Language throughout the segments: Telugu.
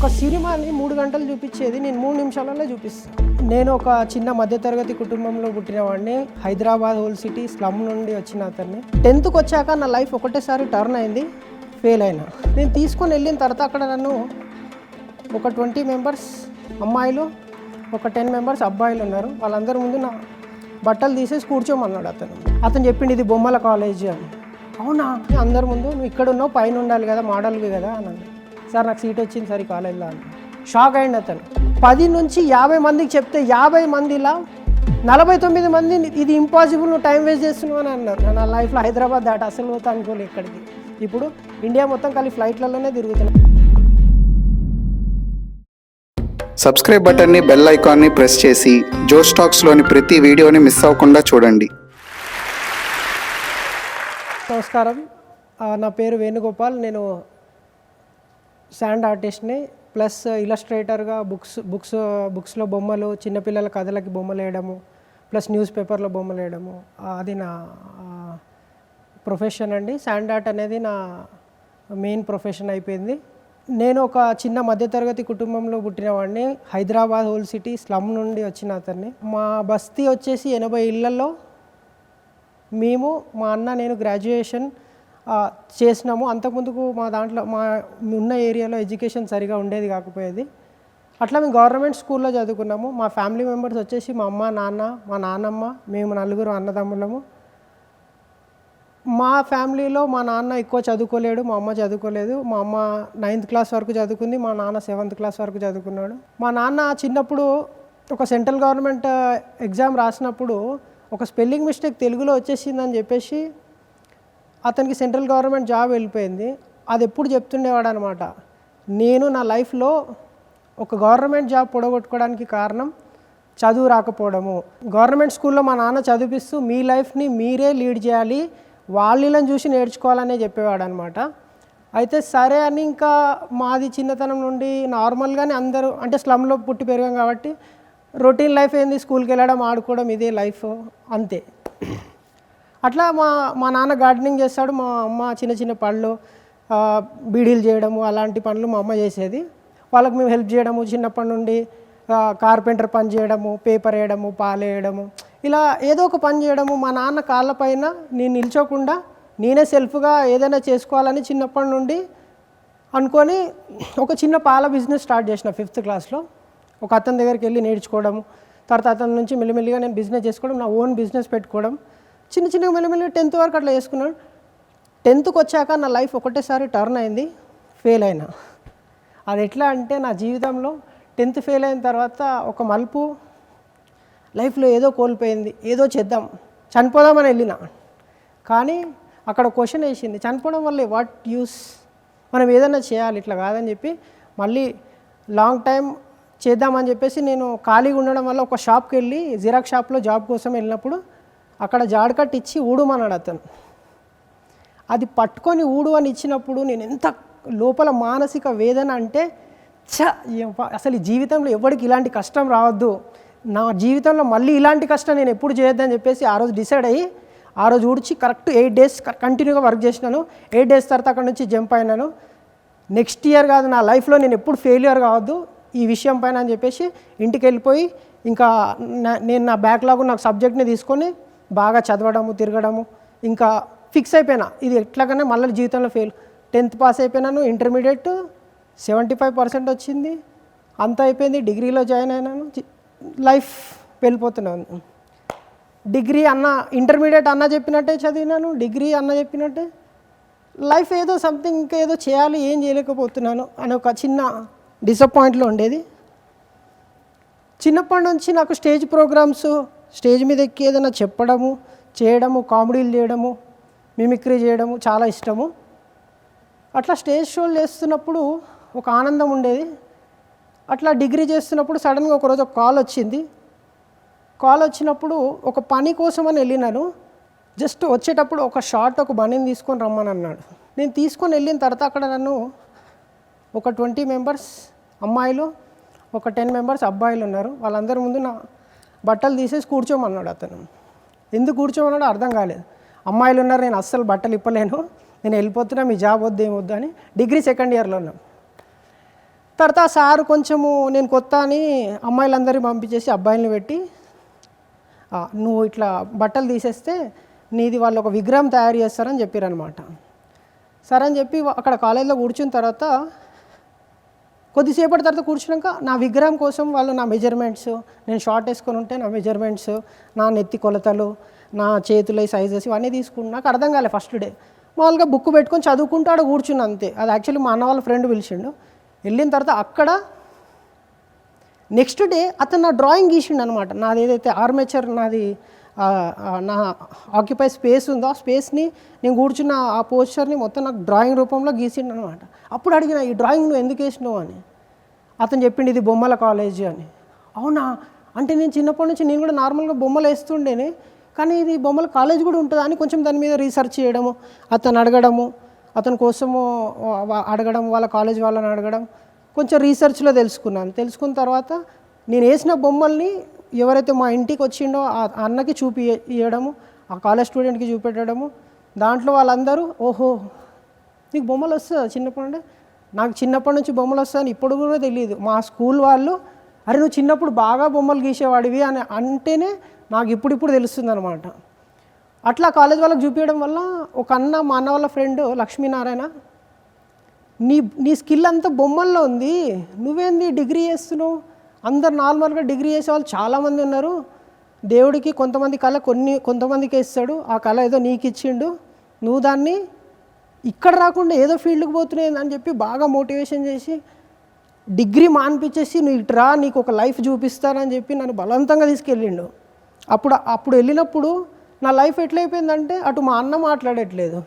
ఒక సినిమాని మూడు గంటలు చూపించేది నేను మూడు నిమిషాలలో చూపిస్తాను నేను ఒక చిన్న మధ్యతరగతి కుటుంబంలో పుట్టిన వాడిని హైదరాబాద్ హోల్ సిటీ స్లమ్ నుండి వచ్చిన అతన్ని. టెన్త్కి వచ్చాక నా లైఫ్ ఒకటేసారి టర్న్ అయింది ఫెయిల్ అయినా. నేను తీసుకొని వెళ్ళిన తర్వాత అక్కడ నన్ను ఒక ట్వంటీ మెంబర్స్ అమ్మాయిలు ఒక టెన్ మెంబర్స్ అబ్బాయిలు ఉన్నారు. వాళ్ళందరి ముందు నా బట్టలు తీసేసి కూర్చోమన్నాడు అతను. అతను చెప్పిండు ఇది బొమ్మల కాలేజీ అని. అవునా? అందరి ముందు నువ్వు ఇక్కడ ఉన్నావు పైన ఉండాలి కదా మోడల్వి కదా అన్నాడు. సార్ నాకు సీట్ వచ్చింది సార్ ఈ కాలేజ్లో అని షాక్ అయింది అతను. పది నుంచి యాభై మందికి చెప్తే యాభై మందిలా? నలభై తొమ్మిది మంది ఇది ఇంపాసిబుల్ నువ్వు టైం వేస్ట్ చేస్తున్నావు అని అన్నారు. నా లైఫ్లో హైదరాబాద్ దాటి అసలు పోతా అనుకోలే ఇక్కడికి. ఇప్పుడు ఇండియా మొత్తం కలిసి ఫ్లైట్లలోనే తిరుగుతున్నాను సబ్స్క్రైబ్ బటన్ని బెల్ ఐకాన్ని ప్రెస్ చేసి జోష్ టాక్స్లోని ప్రతి వీడియోని మిస్ అవ్వకుండా చూడండి. నమస్కారం. నా పేరు వేణుగోపాల్. నేను శాండ్ ఆర్టిస్ట్ని ప్లస్ ఇలస్ట్రేటర్గా బుక్స్ బుక్స్ బుక్స్లో బొమ్మలు చిన్నపిల్లల కథలకి బొమ్మలు వేయడము ప్లస్ న్యూస్ పేపర్లో బొమ్మలు వేయడము అది నా ప్రొఫెషన్ అండి. శాండ్ ఆర్ట్ అనేది నా మెయిన్ ప్రొఫెషన్ అయిపోయింది. నేను ఒక చిన్న మధ్యతరగతి కుటుంబంలో పుట్టినవాడిని. హైదరాబాద్ హోల్ సిటీ స్లమ్ నుండి వచ్చిన అతన్ని. మా బస్తీ వచ్చేసి ఎనభై ఇళ్ళలో మేము మా అన్న నేను గ్రాడ్యుయేషన్ చేసినాము. అంతకుముందుకు మా దాంట్లో మా ఉన్న ఏరియాలో ఎడ్యుకేషన్ సరిగా ఉండేది కాకపోయేది. అట్లా మేము గవర్నమెంట్ స్కూల్లో చదువుకున్నాము. మా ఫ్యామిలీ మెంబర్స్ వచ్చేసి మా అమ్మ నాన్న మా నాన్నమ్మ మేము నలుగురు అన్నదమ్ములము. మా ఫ్యామిలీలో మా నాన్న ఎక్కువ చదువుకోలేడు మా అమ్మ చదువుకోలేదు. మా అమ్మ నైన్త్ క్లాస్ వరకు చదువుకుంది మా నాన్న సెవెంత్ క్లాస్ వరకు చదువుకున్నాడు. మా నాన్న చిన్నప్పుడు ఒక సెంట్రల్ గవర్నమెంట్ ఎగ్జామ్ రాసినప్పుడు ఒక స్పెల్లింగ్ మిస్టేక్ తెలుగులో వచ్చేసిందని చెప్పేసి అతనికి సెంట్రల్ గవర్నమెంట్ జాబ్ వెళ్ళిపోయింది. అది ఎప్పుడు చెప్తుండేవాడు అనమాట నేను నా లైఫ్లో ఒక గవర్నమెంట్ జాబ్ పొడగొట్టుకోవడానికి కారణం చదువు రాకపోవడము. గవర్నమెంట్ స్కూల్లో మా నాన్న చదివిస్తూ మీ లైఫ్ని మీరే లీడ్ చేయాలి వాళ్ళని చూసి నేర్చుకోవాలనే చెప్పేవాడు అనమాట అయితే సరే అని ఇంకా మాది చిన్నతనం నుండి నార్మల్గానే అందరూ అంటే స్లమ్లో పుట్టి పెరిగాం కాబట్టి రొటీన్ లైఫ్ ఏంది? స్కూల్కి వెళ్ళడం ఆడుకోవడం ఇదే లైఫ్ అంతే. అట్లా మా మా నాన్న గార్డెనింగ్ చేస్తాడు మా అమ్మ చిన్న చిన్న పళ్ళు బీడీలు చేయడము అలాంటి పనులు మా అమ్మ చేసేది. వాళ్ళకి మేము హెల్ప్ చేయడము చిన్నప్పటి నుండి కార్పెంటర్ పని చేయడము పేపర్ వేయడము పాలు వేయడము ఇలా ఏదో ఒక పని చేయడము. మా నాన్న కాళ్ళపైన నేను నిల్చోకుండా నేనే సెల్ఫ్గా ఏదైనా చేసుకోవాలని చిన్నప్పటి నుండి అనుకొని ఒక చిన్న పాల బిజినెస్ స్టార్ట్ చేసిన ఫిఫ్త్ క్లాస్లో. ఒక అతని దగ్గరికి వెళ్ళి నేర్చుకోవడము తర్వాత అతని నుంచి మెల్లిమెల్లిగా నేను బిజినెస్ చేసుకోవడం నా ఓన్ బిజినెస్ పెట్టుకోవడం చిన్న చిన్నగా మెల్లమెల్లి టెన్త్ వరకు అట్లా చేసుకున్నాను టెన్త్కి వచ్చాక నా లైఫ్ ఒకటేసారి టర్న్ అయింది ఫెయిల్ అయినా. అది ఎట్లా అంటే నా జీవితంలో టెన్త్ ఫెయిల్ అయిన తర్వాత ఒక మలుపు లైఫ్లో ఏదో కోల్పోయింది ఏదో చేద్దాం చనిపోదామని వెళ్ళిన. కానీ అక్కడ క్వశ్చన్ వేసింది చనిపోవడం వల్ల వాట్ యూస్ మనం ఏదైనా చేయాలి ఇట్లా కాదని చెప్పి మళ్ళీ లాంగ్ టైం చేద్దామని చెప్పేసి నేను ఖాళీగా ఉండడం వల్ల ఒక షాప్కి వెళ్ళి జిరాక్స్ షాప్లో జాబ్ కోసం వెళ్ళినప్పుడు అక్కడ జాడకట్ ఇచ్చి ఊడుమన్నాడు అతను. అది పట్టుకొని ఊడు అని ఇచ్చినప్పుడు నేను ఎంత లోపల మానసిక వేదన అంటే చ అసలు ఈ జీవితంలో ఎవరికి ఇలాంటి కష్టం రావద్దు. నా జీవితంలో మళ్ళీ ఇలాంటి కష్టం నేను ఎప్పుడు చేయొద్దని చెప్పేసి ఆ రోజు డిసైడ్ అయ్యి ఆ రోజు ఊడ్చి కరెక్ట్ ఎయిట్ డేస్ కంటిన్యూగా వర్క్ చేసినాను. ఎయిట్ డేస్ తర్వాత అక్కడ నుంచి జంప్ అయినాను. నెక్స్ట్ ఇయర్ కాదు నా లైఫ్లో నేను ఎప్పుడు ఫెయిలియర్ కావద్దు ఈ విషయం పైన అని చెప్పేసి ఇంటికి వెళ్ళిపోయి ఇంకా నేను నా బ్యాక్లాగ్ నాకు సబ్జెక్ట్ని తీసుకొని బాగా చదవడము తిరగడము ఇంకా ఫిక్స్ అయిపోయినా. ఇది ఎట్లాగనే మళ్ళీ జీవితంలో ఫెయిల్ టెన్త్ పాస్ అయిపోయినాను ఇంటర్మీడియట్ సెవెంటీ ఫైవ్ పర్సెంట్ వచ్చింది. అంత అయిపోయింది డిగ్రీలో జాయిన్ అయినాను. లైఫ్ వెళ్ళిపోతున్నాను. డిగ్రీ అన్న ఇంటర్మీడియట్ అన్న చెప్పినట్టే చదివినాను డిగ్రీ అన్న చెప్పినట్టే. లైఫ్ ఏదో సంథింగ్ ఇంకా ఏదో చేయాలి ఏం చేయలేకపోతున్నాను అని ఒక చిన్న డిసప్పాయింట్లో ఉండేది. చిన్నప్పటి నుంచి నాకు స్టేజ్ ప్రోగ్రామ్స్ స్టేజ్ మీద ఎక్కి ఏదైనా చెప్పడము చేయడము కామెడీలు చేయడము మిమిక్రీ చేయడము చాలా ఇష్టము. అట్లా స్టేజ్ షోలు చేస్తున్నప్పుడు ఒక ఆనందం ఉండేది. అట్లా డిగ్రీ చేస్తున్నప్పుడు సడన్గా ఒకరోజు ఒక కాల్ వచ్చింది. కాల్ వచ్చినప్పుడు ఒక పని కోసం అని వెళ్ళినాను. జస్ట్ వచ్చేటప్పుడు ఒక షార్ట్ ఒక బనీని తీసుకొని రమ్మని అన్నాడు. నేను తీసుకొని వెళ్ళిన తర్వాత అక్కడ నన్ను ఒక ట్వంటీ మెంబర్స్ అమ్మాయిలు ఒక టెన్ మెంబర్స్ అబ్బాయిలు ఉన్నారు. వాళ్ళందరి ముందు నా బట్టలు తీసేసి కూర్చోమన్నాడు అతను. ఎందుకు కూర్చోమన్నాడు అర్థం కాలేదు. అమ్మాయిలు ఉన్నారు నేను అస్సలు బట్టలు ఇప్పలేను. నేను వెళ్ళిపోతున్నా మీ జాబ్ వద్దు ఏమొద్దు అని డిగ్రీ సెకండ్ ఇయర్లో ఉన్నాం. తర్వాత సార్ సారు కొంచెము నేను కొత్త అని అమ్మాయిలందరినీ పంపించేసి అబ్బాయిల్ని పెట్టి నువ్వు ఇట్లా బట్టలు తీసేస్తే నీది వాళ్ళు ఒక విగ్రహం తయారు చేస్తారని చెప్పారనమాట సరే అని చెప్పి అక్కడ కాలేజీలో కూర్చున్న తర్వాత కొద్దిసేపటి తర్వాత కూర్చున్నాక నా విగ్రహం కోసం వాళ్ళు నా మెజర్మెంట్స్ నేను షార్ట్ వేసుకొని ఉంటే నా మెజర్మెంట్స్ నా నెత్తి కొలతలు నా చేతుల సైజెస్ ఇవన్నీ తీసుకున్నా నాకు అర్థం కాలే ఫస్ట్ డే మామూలుగా బుక్ పెట్టుకొని చదువుకుంటూ ఆడ కూర్చున్నా అంతే. అది యాక్చువల్లీ మా అన్న వాళ్ళ ఫ్రెండ్ పిలిచిండు. వెళ్ళిన తర్వాత అక్కడ నెక్స్ట్ డే అతను నా డ్రాయింగ్ గీసిండు అనమాట నాది ఏదైతే ఆర్మేచర్ నాది నా ఆక్యుపై స్పేస్ ఉందో? ఆ స్పేస్ని నేను కూర్చున్న ఆ పోస్చర్ని మొత్తం నాకు డ్రాయింగ్ రూపంలో గీసిండు అనమాట అప్పుడు అడిగిన ఈ డ్రాయింగ్ నువ్వు ఎందుకు వేసినావు? అని. అతను చెప్పిండు ఇది బొమ్మల కాలేజీ అని. అవునా? అంటే నేను చిన్నప్పటి నుంచి నేను కూడా నార్మల్గా బొమ్మలు వేస్తుండేనే. కానీ ఇది బొమ్మల కాలేజ్ కూడా ఉంటుందా? అని కొంచెం దాని మీద రీసెర్చ్ చేయడము అతను అడగడము అతని కోసము అడగడం వాళ్ళ కాలేజ్ వాళ్ళని అడగడం కొంచెం రీసెర్చ్లో తెలుసుకున్నాను. తెలుసుకున్న తర్వాత నేను వేసిన బొమ్మల్ని ఎవరైతే మా ఇంటికి వచ్చిండో ఆ అన్నకి చూపి ఇవ్వడము ఆ కాలేజ్ స్టూడెంట్కి చూపెట్టడము దాంట్లో వాళ్ళందరూ ఓహో నీకు బొమ్మలు వస్తుందా చిన్నప్పటి నుండి నాకు చిన్నప్పటి నుంచి బొమ్మలు వస్తాయని ఇప్పుడు కూడా తెలియదు. మా స్కూల్ వాళ్ళు అరే నువ్వు చిన్నప్పుడు బాగా బొమ్మలు గీసేవాడివి అని అంటేనే నాకు ఇప్పుడిప్పుడు తెలుస్తుంది అనమాట అట్లా కాలేజ్ వాళ్ళకి చూపించడం వల్ల ఒక అన్న మా అన్న వాళ్ళ ఫ్రెండ్ లక్ష్మీనారాయణ నీ నీ స్కిల్ అంతా బొమ్మల్లో ఉంది. నువ్వేంది డిగ్రీ చేస్తున్నావు? అందరు నార్మల్గా డిగ్రీ చేసే వాళ్ళు చాలామంది ఉన్నారు. దేవుడికి కొంతమంది కళ కొన్ని కొంతమందికి ఇస్తాడు. ఆ కళ ఏదో నీకు ఇచ్చిండు. నువ్వు దాన్ని ఇక్కడ రాకుండా ఏదో ఫీల్డ్కి పోతున్నాయి అని చెప్పి బాగా మోటివేషన్ చేసి డిగ్రీ మాన్పించేసి నువ్వు ఇటు రా నీకు ఒక లైఫ్ చూపిస్తానని చెప్పి నన్ను బలవంతంగా తీసుకెళ్ళిండు. అప్పుడు అప్పుడు వెళ్ళినప్పుడు నా లైఫ్ ఎట్లయిపోయిందంటే అటు మా అన్న మాట్లాడట్లేదు.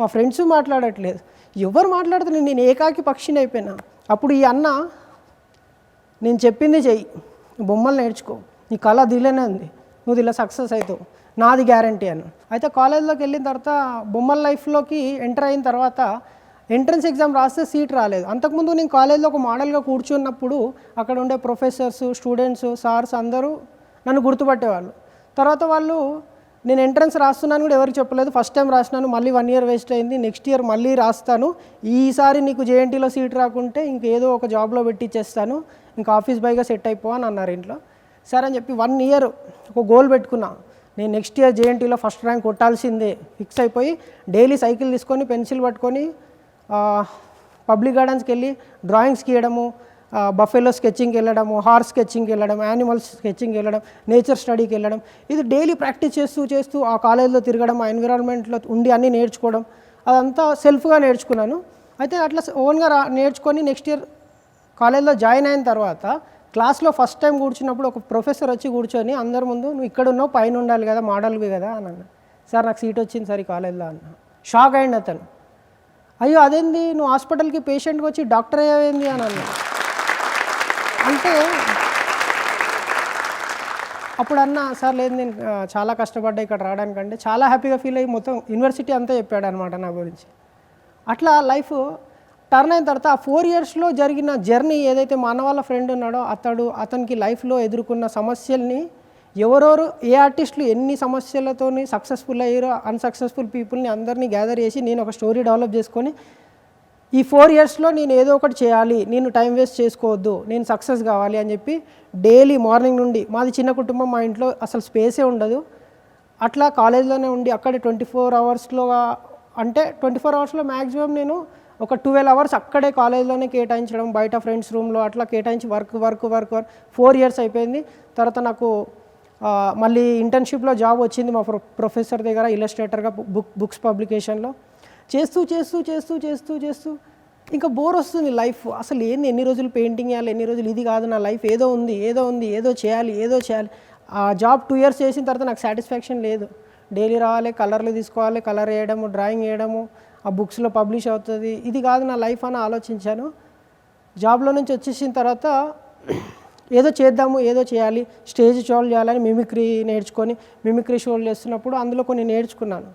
మా ఫ్రెండ్స్ మాట్లాడట్లేదు. ఎవరు మాట్లాడుతున్నారు నేను ఏకాకి పక్షిని అయిపోయినా. అప్పుడు ఈ అన్న నేను చెప్పింది చెయ్యి. బొమ్మలు నేర్చుకో. నీ కళ దిలేనే ఉంది. నువ్వు ఇలా సక్సెస్ అవుతావు. నాది గ్యారంటీ అని. అయితే కాలేజ్లోకి వెళ్ళిన తర్వాత బొమ్మల లైఫ్లోకి ఎంటర్ అయిన తర్వాత ఎంట్రన్స్ ఎగ్జామ్ రాస్తే సీట్ రాలేదు. అంతకుముందు నేను కాలేజ్లో ఒక మోడల్గా కూర్చున్నప్పుడు అక్కడ ఉండే ప్రొఫెసర్స్ స్టూడెంట్స్ సార్స్ అందరూ నన్ను గుర్తుపట్టేవాళ్ళు. తర్వాత వాళ్ళు నేను ఎంట్రన్స్ రాస్తున్నాను కూడా ఎవరికి చెప్పలేదు. ఫస్ట్ టైం రాసినాను. మళ్ళీ వన్ ఇయర్ వేస్ట్ అయింది. నెక్స్ట్ ఇయర్ మళ్ళీ రాస్తాను. ఈసారి నీకు జేఎన్టీలో సీట్ రాకుంటే ఇంకేదో ఒక జాబ్లో పెట్టిచ్చేస్తాను. ఇంకా ఆఫీస్ బాయ్గా సెట్ అయిపో అని అన్నారు ఇంట్లో. సరే అని చెప్పి వన్ ఇయర్ ఒక గోల్ పెట్టుకున్నా. నేను నెక్స్ట్ ఇయర్ జేఎన్టీలో ఫస్ట్ ర్యాంక్ కొట్టాల్సిందే. ఫిక్స్ అయిపోయి డైలీ సైకిల్ తీసుకొని పెన్సిల్ పట్టుకొని పబ్లిక్ గార్డెన్స్కి వెళ్ళి డ్రాయింగ్స్కి ఇవ్వడము బఫెలో స్కెచ్చింగ్కి వెళ్ళడము హార్స్ స్కెచ్చింగ్కి వెళ్ళడం యానిమల్స్ స్కెచ్చింగ్కి వెళ్ళడం నేచర్ స్టడీకి వెళ్ళడం. ఇది డైలీ ప్రాక్టీస్ చేస్తూ చేస్తూ ఆ కాలేజ్లో తిరగడం ఆ ఎన్విరాన్మెంట్లో ఉండి అన్నీ నేర్చుకోవడం. అదంతా సెల్ఫ్గా నేర్చుకున్నాను. అయితే అట్లా ఓన్గా రా నేర్చుకొని నెక్స్ట్ ఇయర్ కాలేజ్లో జాయిన్ అయిన తర్వాత క్లాస్లో ఫస్ట్ టైం కూర్చున్నప్పుడు ఒక ప్రొఫెసర్ వచ్చి కూర్చొని అందరి ముందు నువ్వు ఇక్కడ ఉన్నావు పైన ఉండాలి కదా మోడల్వి కదా అని అన్న. సార్ నాకు సీట్ వచ్చింది సార్ ఈ కాలేజ్లో అన్న. షాక్ అయింది అతను. అయ్యో అదేంది? నువ్వు హాస్పిటల్కి పేషెంట్కి వచ్చి డాక్టర్ అయ్యేది అని అన్నా. అంటే అప్పుడు అన్న సార్ లేదు నేను చాలా కష్టపడ్డా ఇక్కడ రావడానికంటే చాలా హ్యాపీగా ఫీల్ అయ్యి మొత్తం యూనివర్సిటీ అంతా చెప్పాడు అనమాట నా గురించి. అట్లా లైఫ్ టర్న్ అయిన తర్వాత ఆ ఫోర్ ఇయర్స్లో జరిగిన జర్నీ ఏదైతే మా అన్న వాళ్ళ ఫ్రెండ్ ఉన్నాడో అతడు అతనికి లైఫ్లో ఎదుర్కొన్న సమస్యల్ని ఎవరెవరు ఏ ఆర్టిస్టులు ఎన్ని సమస్యలతోని సక్సెస్ఫుల్ అయ్యారో అన్సక్సెస్ఫుల్ పీపుల్ని అందరినీ గ్యాదర్ చేసి నేను ఒక స్టోరీ డెవలప్ చేసుకొని ఈ ఫోర్ ఇయర్స్లో నేను ఏదో ఒకటి చేయాలి నేను టైం వేస్ట్ చేసుకోవద్దు నేను సక్సెస్ కావాలి అని చెప్పి డైలీ మార్నింగ్ నుండి మాది చిన్న కుటుంబం మా ఇంట్లో అసలు స్పేసే ఉండదు. అట్లా కాలేజ్లోనే ఉండి అక్కడ ట్వంటీ ఫోర్ అవర్స్లో అంటే ట్వంటీ ఫోర్ అవర్స్లో మ్యాక్సిమం నేను ఒక ట్వెల్వ్ అవర్స్ అక్కడే కాలేజ్లోనే కేటాయించడం బయట ఫ్రెండ్స్ రూమ్లో అట్లా కేటాయించి work work work work four years అయిపోయింది. తర్వాత నాకు మళ్ళీ ఇంటర్న్షిప్లో జాబ్ వచ్చింది మా ప్రొ ప్రొఫెసర్ దగ్గర ఇలస్ట్రేటర్గా బుక్ బుక్స్ పబ్లికేషన్లో చేస్తూ చేస్తూ చేస్తూ చేస్తూ చేస్తూ ఇంకా బోర్ వస్తుంది లైఫ్ అసలు ఏంది ఎన్ని రోజులు పెయింటింగ్ చేయాలి ఎన్ని రోజులు ఇది కాదు నా లైఫ్ ఏదో ఉంది ఏదో ఉంది ఏదో చేయాలి ఏదో చేయాలి. ఆ జాబ్ టూ ఇయర్స్ చేసిన తర్వాత నాకు సాటిస్ఫాక్షన్ లేదు. డైలీ రావాలి కలర్లు తీసుకోవాలి కలర్ వేయడము డ్రాయింగ్ వేయడము ఆ బుక్స్లో పబ్లిష్ అవుతుంది. ఇది కాదు నా లైఫ్ అని ఆలోచించాను. జాబ్లో నుంచి వచ్చేసిన తర్వాత ఏదో చేద్దాము ఏదో చేయాలి స్టేజ్ షోలు చేయాలని మిమిక్రీ నేర్చుకొని మిమిక్రీ షోలు చేస్తున్నప్పుడు అందులో కొన్ని నేర్చుకున్నాను.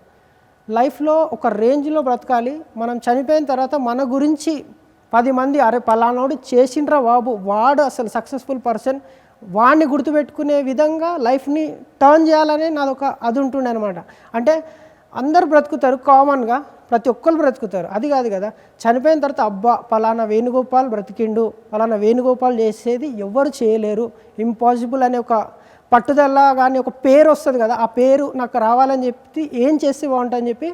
లైఫ్లో ఒక రేంజ్లో బ్రతకాలి. మనం చనిపోయిన తర్వాత మన గురించి పది మంది అరే పలానాడు చేసిండ్రా బాబు వాడు అసలు సక్సెస్ఫుల్ పర్సన్ వాడిని గుర్తుపెట్టుకునే విధంగా లైఫ్ని టర్న్ చేయాలనే నాదొక అది ఉంటుండే అనమాట అంటే అందరు బ్రతుకుతారు కామన్గా ప్రతి ఒక్కరు బ్రతుకుతారు. అది కాదు కదా చనిపోయిన తర్వాత అబ్బా పలానా వేణుగోపాల్ బ్రతికిండు పలానా వేణుగోపాల్ చేసేది ఎవ్వరు చేయలేరు ఇంపాసిబుల్ అనే ఒక పట్టుదల కానీ ఒక పేరు వస్తుంది కదా ఆ పేరు నాకు రావాలని చెప్పి ఏం చేస్తే బాగుంటుందని చెప్పి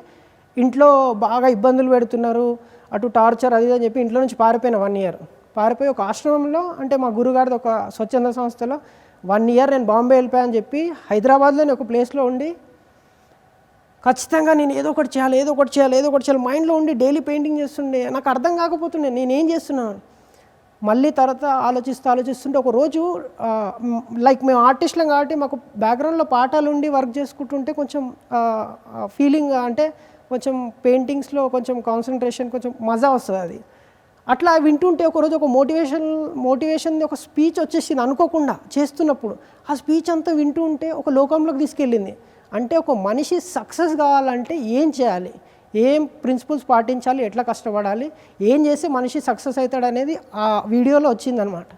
ఇంట్లో బాగా ఇబ్బందులు పెడుతున్నారు అటు టార్చర్ అది అని చెప్పి ఇంట్లో నుంచి పారిపోయిన వన్ ఇయర్. పారిపోయి ఒక ఆశ్రమంలో అంటే మా గురుగారిది ఒక స్వచ్ఛంద సంస్థలో వన్ ఇయర్ నేను బాంబే వెళ్ళిపోయా అని చెప్పి హైదరాబాద్లోని ఒక ప్లేస్లో ఉండి ఖచ్చితంగా నేను ఏదో ఒకటి చేయాలి ఏదో ఒకటి చేయాలి ఏదో ఒకటి చేయాలి మైండ్లో ఉండి డైలీ పెయింటింగ్ చేస్తుండే నాకు అర్థం కాకపోతుండే నేను ఏం చేస్తున్నాను? మళ్ళీ తర్వాత ఆలోచిస్తూ ఆలోచిస్తుంటే ఒక రోజు లైక్ మేము ఆర్టిస్టులం కాబట్టి మాకు బ్యాక్గ్రౌండ్లో పాఠాలు ఉండి వర్క్ చేసుకుంటుంటే కొంచెం ఫీలింగ్ అంటే కొంచెం పెయింటింగ్స్లో కొంచెం కాన్సన్ట్రేషన్ కొంచెం మజా వస్తుంది అది. అట్లా వింటుంటే ఒకరోజు ఒక మోటివేషన్ మోటివేషన్ ఒక స్పీచ్ వచ్చేసింది అనుకోకుండా చేస్తున్నప్పుడు. ఆ స్పీచ్ అంతా వింటూ ఉంటే ఒక లోకంలోకి తీసుకెళ్ళింది. అంటే ఒక మనిషి సక్సెస్ కావాలంటే ఏం చేయాలి? ఏం ప్రిన్సిపల్స్ పాటించాలి? ఎట్లా కష్టపడాలి? ఏం చేస్తే మనిషి సక్సెస్ అవుతాడు అనేది ఆ వీడియోలో వచ్చిందనమాట.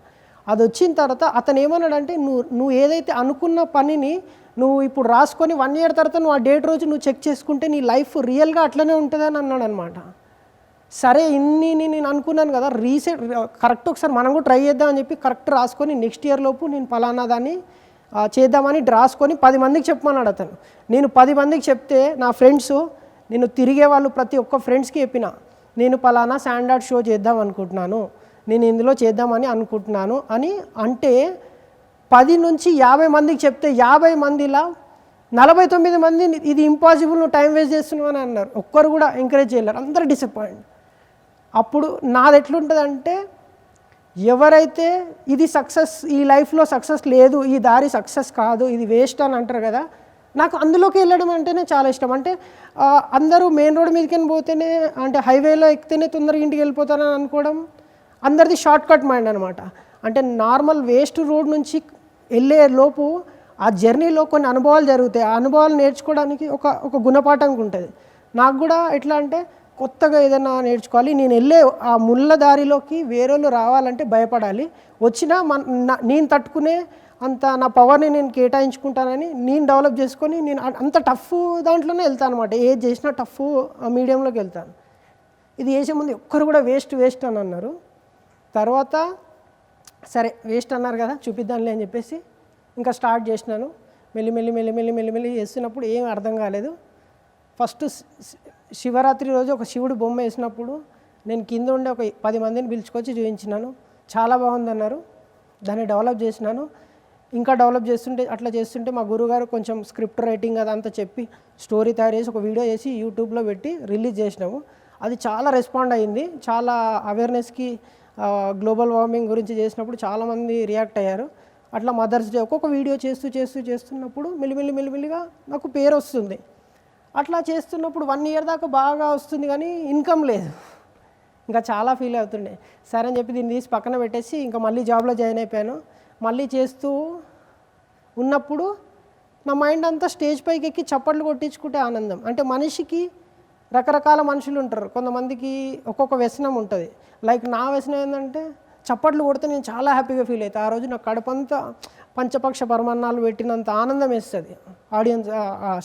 అది వచ్చిన తర్వాత అతను ఏమన్నాడంటే నువ్వు నువ్వు ఏదైతే అనుకున్న పనిని నువ్వు ఇప్పుడు రాసుకొని వన్ ఇయర్ తర్వాత నువ్వు ఆ డేట్ రోజు నువ్వు చెక్ చేసుకుంటే నీ లైఫ్ రియల్గా అట్లనే ఉంటుందని అన్నాడు అనమాట సరే ఇన్ని నేను అనుకున్నాను కదా రీసెంట్ కరెక్ట్ ఒకసారి మనం కూడా ట్రై చేద్దాం అని చెప్పి కరెక్ట్ రాసుకొని నెక్స్ట్ ఇయర్ లోపు నేను పలానా దాన్ని చేద్దామని రాసుకొని పది మందికి చెప్పమన్నాడు అతను. నేను పది మందికి చెప్తే నా ఫ్రెండ్స్ నేను తిరిగే వాళ్ళు ప్రతి ఒక్క ఫ్రెండ్స్కి చెప్పిన నేను పలానా స్టాండర్డ్ షో చేద్దాం అనుకుంటున్నాను నేను ఇందులో చేద్దామని అనుకుంటున్నాను అని అంటే పది నుంచి యాభై మందికి చెప్తే యాభై మందిలా నలభై తొమ్మిది మంది ఇది ఇంపాసిబుల్ నువ్వు టైం వేస్ట్ చేస్తున్నావు అని అన్నారు. ఒక్కరు కూడా ఎంకరేజ్ చేయలేరు. అందరూ డిసప్పాయింట్ అప్పుడు నాది ఎట్లుంటుందంటే ఎవరైతే ఇది సక్సెస్ ఈ లైఫ్లో సక్సెస్ లేదు ఈ దారి సక్సెస్ కాదు ఇది వేస్ట్ అని అంటారు కదా నాకు అందులోకి వెళ్ళడం అంటేనే చాలా ఇష్టం. అంటే అందరూ మెయిన్ రోడ్ మీదకి పోతేనే అంటే హైవేలో ఎక్కితేనే తొందరగా ఇంటికి వెళ్ళిపోతానని అనుకోవడం అందరిది షార్ట్ కట్ మైండ్ అనమాట అంటే నార్మల్ వేస్ట్ రోడ్ నుంచి వెళ్ళే లోపు ఆ జర్నీలో కొన్ని అనుభవాలు జరుగుతాయి. ఆ అనుభవాలు నేర్చుకోవడానికి ఒక ఒక గుణపాఠం ఉంటుంది. నాకు కూడా ఎట్లా అంటే కొత్తగా ఏదైనా నేర్చుకోవాలి. నేను వెళ్ళే ఆ ముళ్ళ దారిలోకి వేరేళ్ళు రావాలంటే భయపడాలి. వచ్చినా మన నేను తట్టుకునే అంత నా పవర్ని నేను కేటాయించుకుంటానని నేను డెవలప్ చేసుకొని నేను అంత టఫ్ దాంట్లోనే వెళ్తాను అనమాట ఏది చేసినా టఫ్ మీడియంలోకి వెళ్తాను. ఇది చేసే ముందు ఒక్కరు కూడా వేస్ట్ వేస్ట్ అని అన్నారు. తర్వాత సరే వేస్ట్ అన్నారు కదా చూపిద్దాంలే అని చెప్పేసి ఇంకా స్టార్ట్ చేసినాను. మెల్లి మెల్లి మెల్లి మెల్లి మెల్లి మెల్లి చేస్తున్నప్పుడు ఏం అర్థం కాలేదు. ఫస్ట్ శివరాత్రి రోజు ఒక శివుడు బొమ్మ వేసినప్పుడు నేను కింద ఉండే ఒక పది మందిని పిలుచుకొచ్చి చూపించినాను చాలా బాగుందన్నారు దాన్ని డెవలప్ చేసినాను. ఇంకా డెవలప్ చేస్తుంటే అట్లా చేస్తుంటే మా గురుగారు కొంచెం స్క్రిప్ట్ రైటింగ్ అదంతా చెప్పి స్టోరీ తయారు చేసి ఒక వీడియో చేసి యూట్యూబ్లో పెట్టి రిలీజ్ చేసినాము. అది చాలా రెస్పాండ్ అయింది. చాలా అవేర్నెస్కి గ్లోబల్ వార్మింగ్ గురించి చేసినప్పుడు చాలామంది రియాక్ట్ అయ్యారు. అట్లా మదర్స్ డే ఒక్కొక్క వీడియో చేస్తూ చేస్తూ చేస్తున్నప్పుడు మెల్లిమెల్లి మెల్లిమెల్లిగా నాకు పేరు వస్తుంది. అట్లా చేస్తున్నప్పుడు వన్ ఇయర్ దాకా బాగా వస్తుంది కానీ ఇన్కమ్ లేదు. ఇంకా చాలా ఫీల్ అవుతుండే. సరే అని చెప్పి దీన్ని తీసి పక్కన పెట్టేసి ఇంకా మళ్ళీ జాబ్లో జాయిన్ అయిపోయాను. మళ్ళీ చేస్తూ ఉన్నప్పుడు నా మైండ్ అంతా స్టేజ్ పైకి ఎక్కి చప్పట్లు కొట్టించుకుంటే ఆనందం. అంటే మనిషికి రకరకాల మనుషులు ఉంటారు. కొంతమందికి ఒక్కొక్క వ్యసనం ఉంటుంది. లైక్ నా వ్యసనం ఏంటంటే చప్పట్లు కొడితే నేను చాలా హ్యాపీగా ఫీల్ అవుతాను ఆ రోజు నా కడుపంతా పంచపక్ష పరమాన్నాలు పెట్టినంత ఆనందం వేస్తుంది. ఆడియన్స్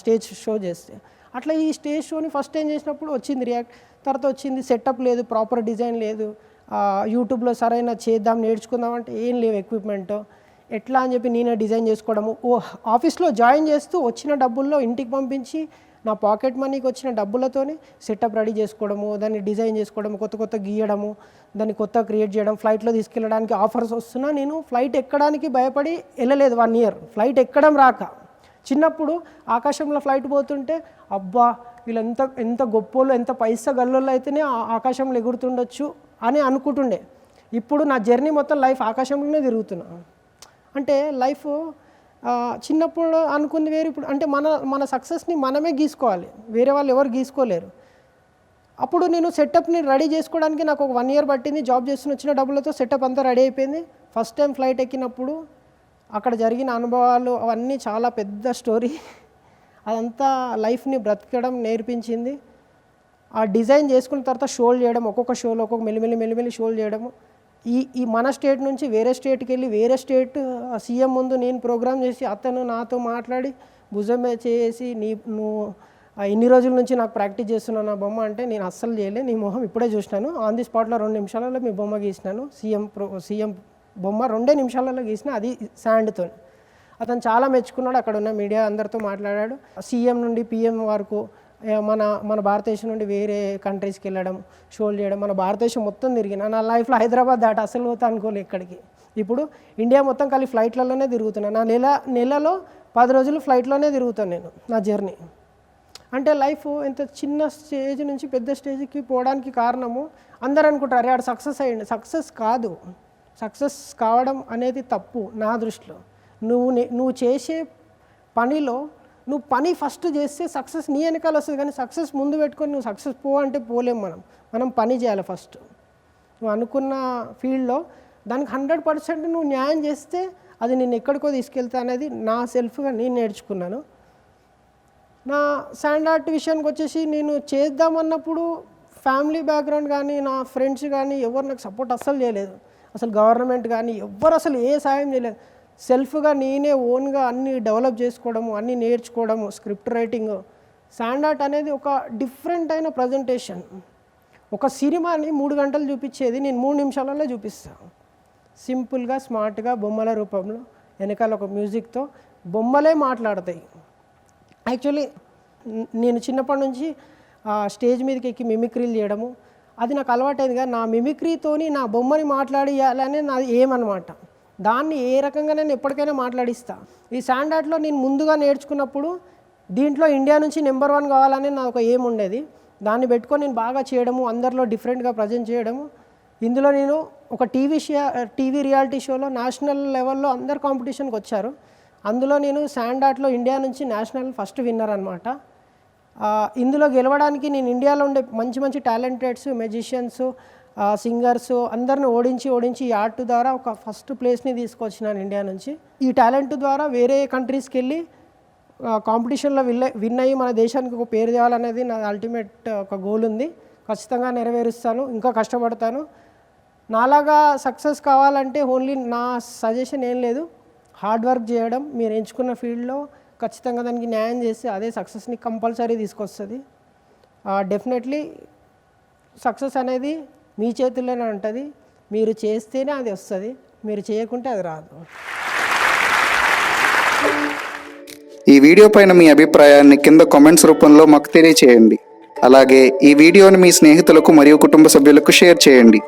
స్టేజ్ షో చేస్తే. అట్లా ఈ స్టేజ్ షోని ఫస్ట్ టైం చేసినప్పుడు వచ్చింది రియాక్ట్ తర్వాత వచ్చింది సెటప్ లేదు ప్రాపర్ డిజైన్ లేదు యూట్యూబ్లో సరైన చేద్దాం నేర్చుకుందాం అంటే ఏం లేవు ఎక్విప్మెంట్. ఎట్లా అని చెప్పి నేనే డిజైన్ చేసుకోవడము. ఓ ఆఫీస్లో జాయిన్ చేస్తూ వచ్చిన డబ్బుల్లో ఇంటికి పంపించి నా పాకెట్ మనీకి వచ్చిన డబ్బులతోనే సెటప్ రెడీ చేసుకోవడము దాన్ని డిజైన్ చేసుకోవడము కొత్త కొత్త గీయడము దాన్ని కొత్త క్రియేట్ చేయడం ఫ్లైట్లో తీసుకెళ్ళడానికి ఆఫర్స్ వస్తున్నా నేను ఫ్లైట్ ఎక్కడానికి భయపడి వెళ్ళలేదు వన్ ఇయర్. ఫ్లైట్ ఎక్కడం రాక. చిన్నప్పుడు ఆకాశంలో ఫ్లైట్ పోతుంటే అబ్బా వీళ్ళెంత ఎంత ఎంత గొప్పోళ్ళు ఎంత పైసా గల్లోళ్ళు అయితేనే ఆ- ఆకాశంలో ఎగురుతుండొచ్చు అని అనుకుంటుండే. ఇప్పుడు నా జర్నీ మొత్తం లైఫ్ ఆకాశంలోనే తిరుగుతున్నా. అంటే లైఫ్ చిన్నప్పుడు అనుకుంది వేరు ఇప్పుడు అంటే మన మన సక్సెస్ని మనమే గీసుకోవాలి. వేరే వాళ్ళు ఎవరు గీసుకోలేరు. అప్పుడు నేను సెటప్ని రెడీ చేసుకోవడానికి నాకు ఒక వన్ ఇయర్ పట్టింది. జాబ్ చేస్తున్న వచ్చిన డబ్బులతో సెటప్ అంతా రెడీ అయిపోయింది. ఫస్ట్ టైం ఫ్లైట్ ఎక్కినప్పుడు అక్కడ జరిగిన అనుభవాలు అవన్నీ చాలా పెద్ద స్టోరీ అదంతా లైఫ్ని బ్రతకడం నేర్పించింది. ఆ డిజైన్ చేసుకున్న తర్వాత షోలు చేయడం ఒక్కొక్క షోలో ఒక్కొక్క మెల్లిమెల్లి మెల్లిమెల్లి షోలు చేయడము. ఈ ఈ మన స్టేట్ నుంచి వేరే స్టేట్కి వెళ్ళి వేరే స్టేట్ సీఎం ముందు నేను ప్రోగ్రామ్ చేసి అతను నాతో మాట్లాడి భుజం చేసి నీ నువ్వు ఇన్ని రోజుల నుంచి నాకు ప్రాక్టీస్ చేస్తున్నాను నా బొమ్మ అంటే నేను అస్సలు చేయలే నీ మొహం ఇప్పుడే చూసినాను. ఆన్ ది స్పాట్లో రెండు నిమిషాలలో మీ బొమ్మ గీసినాను. సీఎం ప్రో సీఎం బొమ్మ రెండే నిమిషాలలో గీసిన అది శాండ్తో అతను చాలా మెచ్చుకున్నాడు అక్కడ ఉన్న మీడియా అందరితో మాట్లాడాడు. సీఎం నుండి పిఎం వరకు మన మన భారతదేశం నుండి వేరే కంట్రీస్కి వెళ్ళడం షోలు చేయడం మన భారతదేశం మొత్తం తిరిగిన నా లైఫ్లో హైదరాబాద్ దాటి అసలు పోతా అనుకోలే ఇక్కడికి ఇప్పుడు ఇండియా మొత్తం ఖాళీ ఫ్లైట్లలోనే తిరుగుతున్నాను నా నెల నెలలో పది రోజులు ఫ్లైట్లోనే తిరుగుతాను నేను నా జర్నీ. అంటే లైఫ్ ఎంత చిన్న స్టేజ్ నుంచి పెద్ద స్టేజ్కి పోవడానికి కారణము అందరు అనుకుంటారు ఆడు సక్సెస్ అయ్యండి. సక్సెస్ కాదు. సక్సెస్ కావడం అనేది తప్పు నా దృష్టిలో. నువ్వు నువ్వు చేసే పనిలో నువ్వు పని ఫస్ట్ చేస్తే సక్సెస్ నీ వెనకాల వస్తుంది కానీ సక్సెస్ ముందు పెట్టుకొని నువ్వు సక్సెస్ పో అంటే పోలేం మనం. మనం పని చేయాలి ఫస్ట్. నువ్వు అనుకున్న ఫీల్డ్లో దానికి హండ్రెడ్ పర్సెంట్ నువ్వు న్యాయం చేస్తే అది నేను ఎక్కడికో తీసుకెళ్తా అనేది నా సెల్ఫ్గా నేను నేర్చుకున్నాను. నా శాండ్ ఆర్ట్ విషయానికి వచ్చేసి నేను చేద్దామన్నప్పుడు ఫ్యామిలీ బ్యాక్గ్రౌండ్ కానీ నా ఫ్రెండ్స్ కానీ ఎవరు నాకు సపోర్ట్ అస్సలు చేయలేదు. అసలు గవర్నమెంట్ కానీ ఎవ్వరు అసలు ఏ సాయం చేయలేదు. సెల్ఫ్గా నేనే ఓన్గా అన్నీ డెవలప్ చేసుకోవడము అన్నీ నేర్చుకోవడము స్క్రిప్ట్ రైటింగ్. శాండ్ ఆర్ట్ అనేది ఒక డిఫరెంట్ అయిన ప్రజెంటేషన్. ఒక సినిమాని మూడు గంటలు చూపించేది నేను మూడు నిమిషాలలో చూపిస్తాను సింపుల్గా స్మార్ట్గా బొమ్మల రూపంలో వెనకాల ఒక మ్యూజిక్తో బొమ్మలే మాట్లాడతాయి. యాక్చువల్లీ నేను చిన్నప్పటి నుంచి స్టేజ్ మీదకి ఎక్కి మిమిక్రీలు చేయడము అది నాకు అలవాటైంది కానీ నా మిమిక్రీతోని నా బొమ్మని మాట్లాడియాలనే నాది ఏమన్నమాట దాన్ని ఏ రకంగా నేను ఎప్పటికైనా మాట్లాడిస్తా. ఈ శాండ్ ఆర్ట్లో నేను ముందుగా నేర్చుకున్నప్పుడు దీంట్లో ఇండియా నుంచి నెంబర్ వన్ కావాలని నాకు ఒక ఏం ఉండేది. దాన్ని పెట్టుకొని నేను బాగా చేయడము అందరిలో డిఫరెంట్గా ప్రజెంట్ చేయడము. ఇందులో నేను ఒక టీవీ షో టీవీ రియాలిటీ షోలో నేషనల్ లెవెల్లో అందరు కాంపిటీషన్కి వచ్చారు. అందులో నేను శాండ్ ఆర్ట్లో ఇండియా నుంచి నేషనల్ ఫస్ట్ విన్నర్ అనమాట ఇందులో గెలవడానికి నేను ఇండియాలో ఉండే మంచి మంచి టాలెంటెడ్స్ మెజిషియన్స్ సింగర్స్ అందరిని ఓడించి ఓడించి ఈ ఆర్ట్ ద్వారా ఒక ఫస్ట్ ప్లేస్ని తీసుకొచ్చినాను ఇండియా నుంచి. ఈ టాలెంట్ ద్వారా వేరే కంట్రీస్కి వెళ్ళి కాంపిటీషన్లో విన్ విన్ అయ్యి మన దేశానికి ఒక పేరు తేవాలనేది నా అల్టిమేట్ ఒక గోల్ ఉంది. ఖచ్చితంగా నెరవేరుస్తాను ఇంకా కష్టపడతాను. నాలాగా సక్సెస్ కావాలంటే ఓన్లీ నా సజెషన్ ఏం లేదు. హార్డ్ వర్క్ చేయడం మీరు ఎంచుకున్న ఫీల్డ్లో ఖచ్చితంగా దానికి న్యాయం చేసి అదే సక్సెస్ని కంపల్సరీ తీసుకొస్తుంది. డెఫినెట్లీ సక్సెస్ అనేది మీ చేతుల్లోనే ఉంటుంది. మీరు చేస్తేనే అది వస్తుంది. మీరు చేయకుంటే అది రాదు. ఈ వీడియో పైన మీ అభిప్రాయాన్ని కింద కామెంట్స్ రూపంలో మాకు తెలియచేయండి. అలాగే ఈ వీడియోని మీ స్నేహితులకు మరియు కుటుంబ సభ్యులకు షేర్ చేయండి.